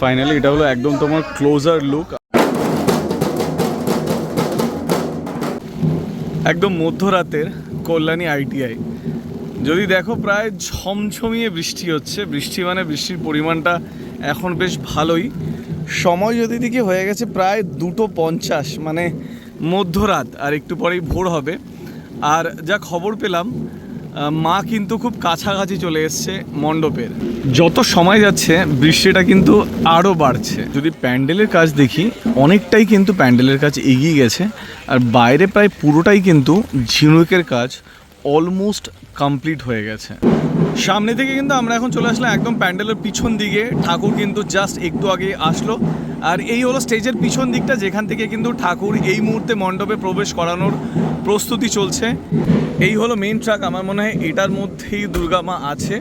Finally এটা হলো একদম তোমার ক্লোজার লুক একদম মধ্যরাতের কল্যাণী আইটিআই যদি দেখো প্রায় ঝমঝমিয়ে বৃষ্টি হচ্ছে, বৃষ্টি মানে বৃষ্টির পরিমাণটা এখন বেশ ভালোই। সময় যদি দিকে হয়ে গেছে প্রায় দুটো পঞ্চাশ মানে মধ্যরাত, আর একটু পরেই ভোর হবে। আর যা খবর পেলাম মা কিন্তু খুব কাছাকাছি চলে এসছে মণ্ডপের। যত সময় যাচ্ছে, বৃষ্টিটা কিন্তু আরও বাড়ছে। যদি প্যান্ডেলের কাজ দেখি, অনেকটাই কিন্তু প্যান্ডেলের কাজ এগিয়ে গেছে, আর বাইরে প্রায় পুরোটাই কিন্তু ঝিনুকের কাজ অলমোস্ট কমপ্লিট হয়ে গেছে। সামনে থেকে কিন্তু আমরা এখন চলে আসলাম একদম প্যান্ডেলের পিছন দিকে। ঠাকুর কিন্তু জাস্ট একটু আগে আসলো। আর এই হলো স্টেজের পিছন দিকটা, যেখান থেকে কিন্তু ঠাকুর এই মুহূর্তে মণ্ডপে প্রবেশ করানোর প্রস্তুতি চলছে। এই হলো মেন ট্রাক আমার মনে হয় এটার মধ্যেই দুর্গা মা আছে।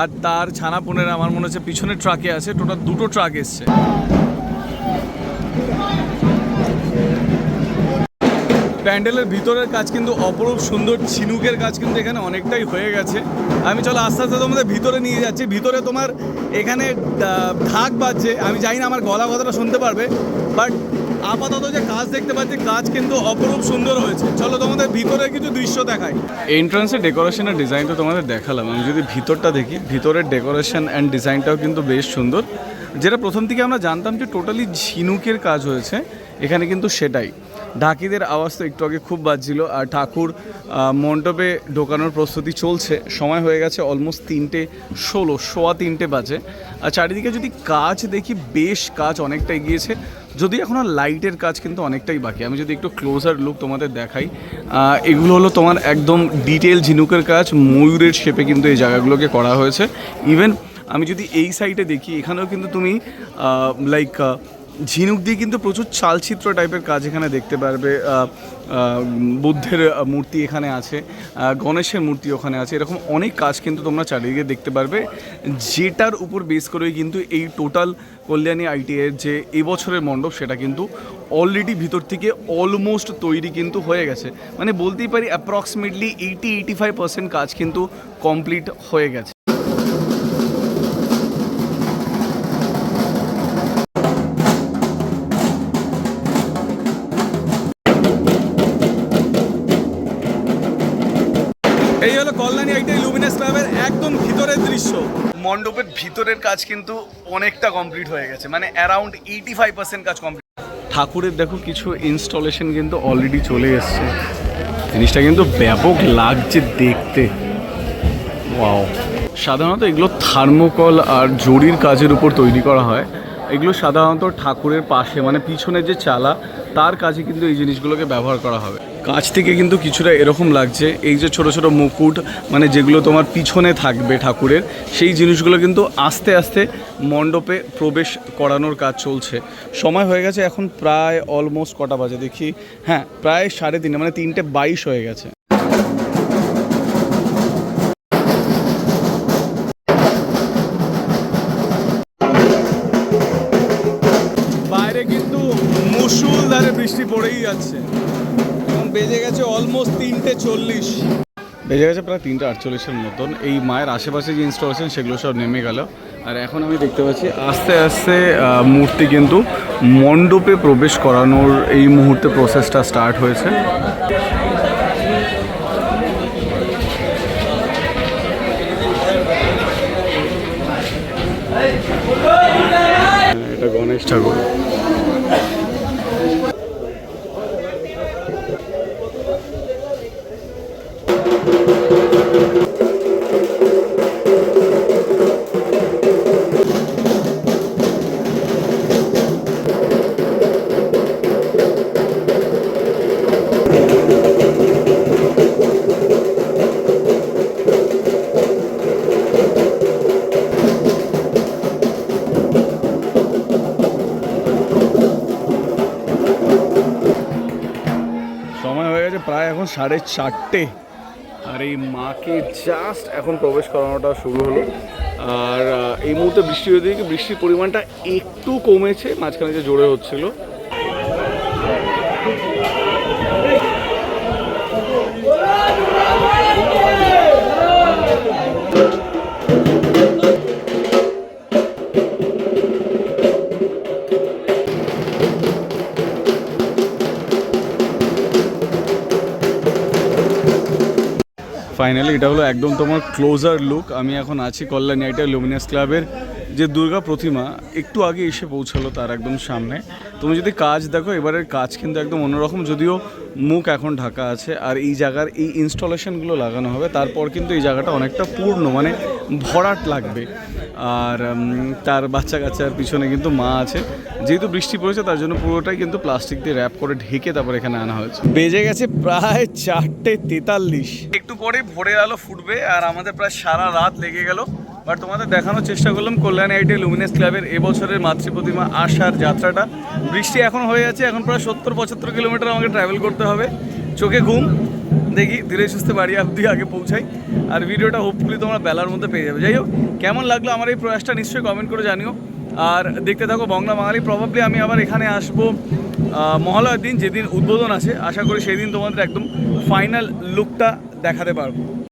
আর তার ছানাপুনের আমার মনে হচ্ছে পিছনের ট্রাকে আছে। টোটাল দুটো ট্রাক এসছে। প্যান্ডেলের ভিতরের কাজ কিন্তু অপরূপ সুন্দর। ঝিনুকের কাজ কিন্তু এখানে অনেকটাই হয়ে গেছে। আমি চলো আস্তে আস্তে তোমাদের ভিতরে নিয়ে যাচ্ছি। ভিতরে তোমার এখানে ঢাক বাজছে। আমি জানি না আমার গলা কথাটা শুনতে পারবে বাট আপাতত যে কাজ দেখতে পাচ্ছি, কাজ কিন্তু অপরূপ সুন্দর হয়েছে। চলো তোমাদের ভিতরে কিছু দৃশ্য দেখাই। এন্ট্রান্সের ডেকোরেশনের ডিজাইন তো তোমাদের দেখালাম। আমি যদি ভিতরটা দেখি, ভিতরের ডেকোরেশন অ্যান্ড ডিজাইনটাও কিন্তু বেশ সুন্দর। যেটা প্রথম থেকে আমরা জানতাম যে টোটালি ঝিনুকের কাজ হয়েছে, এখানে কিন্তু সেটাই। ঢাকিদের আওয়াজ তো একটু আগে খুব বাজছিল, আর ঠাকুর মণ্ডপে ঢোকানোর প্রস্তুতি চলছে। সময় হয়ে গেছে অলমোস্ট তিনটে ষোলো, সোয়া তিনটে বাজে। আর চারিদিকে যদি কাজ দেখি, বেশ কাজ অনেকটা এগিয়েছে। যদি এখনও লাইটের কাজ কিন্তু অনেকটাই বাকি, আমি যদি একটু ক্লোজার লুক তোমাদের দেখাই এগুলো হলো তোমার একদম ডিটেল ঝিনুকের কাজ, ময়ূরের শেপে কিন্তু এই জায়গাগুলোকে করা হয়েছে। ইভেন আমি যদি এই সাইডে দেখি, এখানেও কিন্তু তুমি লাইক ঝিনুক দিয়ে কিন্তু প্রচুর চালচিত্র টাইপের কাজ এখানে দেখতে পারবে। বুদ্ধের মূর্তি এখানে আছে গণেশের মূর্তি ওখানে আছে, এরকম অনেক কাজ কিন্তু তোমরা চারিদিকে দেখতে পারবে। যেটার উপর বেস করেই কিন্তু এই টোটাল কল্যাণী আইটিআইয়ের যে এবছরের মণ্ডপ, সেটা কিন্তু অলরেডি ভিতর থেকে অলমোস্ট তৈরি কিন্তু হয়ে গেছে। মানে বলতেই পারি approximately eighty eighty five percent কাজ কিন্তু কমপ্লিট হয়ে গেছে। হলো কল্যাণী আইটিআই লুমিনাস ক্লাবের একদম ভিতরের দৃশ্য। মণ্ডপের ভিতরের কাজ কিন্তু অনেকটা কমপ্লিট হয়ে গেছে মানে অ্যারাউন্ড এইটি ফাইভ পার্সেন্ট কাজ কমপ্লিট ঠাকুরের দেখো কিছু ইনস্টলেশন কিন্তু অলরেডি চলে এসছে। জিনিসটা কিন্তু ব্যাপক লাগছে দেখতে। ওয়াও সাধারণত এগুলো থার্মোকল আর জরির কাজের উপর তৈরি করা হয়। এগুলো সাধারণত ঠাকুরের পাশে মানে পিছনে যে চালা তার কাজে কিন্তু এই জিনিসগুলোকে ব্যবহার করা হবে। কাছ থেকে কিন্তু কিছুটা এরকম লাগছে। এই যে ছোট ছোট মুকুট মানে যেগুলো তোমার পিছনে থাকবে ঠাকুরের, সেই জিনিসগুলো কিন্তু আস্তে আস্তে মণ্ডপে প্রবেশ করানোর কাজ চলছে। সময় হয়ে গেছে এখন প্রায় অলমোস্ট কটা বাজে, দেখি। হ্যাঁ প্রায় সাড়ে তিনটে মানে তিনটে বাইশ হয়ে গেছে। বাইরে কিন্তু মুসুলধারে বৃষ্টি পড়েই যাচ্ছে। চল্লিশ বেজে গেছে প্রায় তিনটে আটচল্লিশের মতন। এই মায়ের আশেপাশে যে ইনস্টলেশন সেগুলো সব নেমে গেল। আর এখন আমি দেখতে পাচ্ছি আস্তে আস্তে মূর্তি কিন্তু মণ্ডপে প্রবেশ করানোর এই মুহূর্তে প্রসেসটা স্টার্ট হয়েছে। হ্যাঁ, এটা গণেশ ঠাকুর। হয়ে গেছে, প্রায় এখন সাড়ে চারটে। আর এই মাকে জাস্ট এখন প্রবেশ করানোটা শুরু হলো। আর এই মুহূর্তে বৃষ্টি হয়ে বৃষ্টির পরিমাণটা একটু কমেছে, মাঝখানে যে জোরে হচ্ছিল। ফাইনালি এটা হলো একদম তোমার ক্লোজার লুক আমি এখন আছি কল্যাণী আইটা লুমিনাস ক্লাবের যে দুর্গা প্রতিমা একটু আগে এসে পৌঁছালো তার একদম সামনে। তুমি যদি কাজ দেখো, এবারের কাজ কিন্তু একদম অন্যরকম, যদিও মুখ এখন ঢাকা আছে, আর এই জায়গার এই ইনস্টলেশনগুলো লাগানো হবে, তারপর কিন্তু এই জায়গাটা অনেকটা পূর্ণ মানে ভরাট লাগবে। আর তার বাচ্চা কাচ্চার পিছনে কিন্তু মা আছে। যেহেতু বৃষ্টি পড়েছে, তার জন্য পুরোটাই কিন্তু প্লাস্টিক দিয়ে র্যাপ করে ঢেকে তারপর এখানে আনা হয়েছে। বেজে গেছে প্রায় চারটে তেতাল্লিশ। একটু পরে ভোরের আলো ফুটবে, আর আমাদের প্রায় সারা রাত লেগে গেল। বাট তোমাদের দেখানোর চেষ্টা করলাম কল্যাণ আইটে লুমিনেস ক্লাবের এবছরের মাতৃ প্রতিমা আসার যাত্রাটা। বৃষ্টি এখন হয়ে যাচ্ছে এখন প্রায় সত্তর পঁচাত্তর কিলোমিটার আমাকে ট্রাভেল করতে হবে। চোখে ঘুম, দেখি ধীরে সুস্থে বাড়ি অবধি আগে পৌঁছাই। আর ভিডিওটা হোপফুলি তোমরা বেলার মধ্যে পেয়ে যাবে। যাই হোক, কেমন লাগল আমার এই প্রয়াসটা নিশ্চয়ই কমেন্ট করে জানিও। আর দেখতে থাকো বাংলা বাঙালি প্রবাবলি আমি আবার এখানে আসব মহালয়ার দিন যেদিন উদ্বোধন আছে। আশা করি সেই দিন তোমাদের একদম ফাইনাল লুকটা দেখাতে পারব।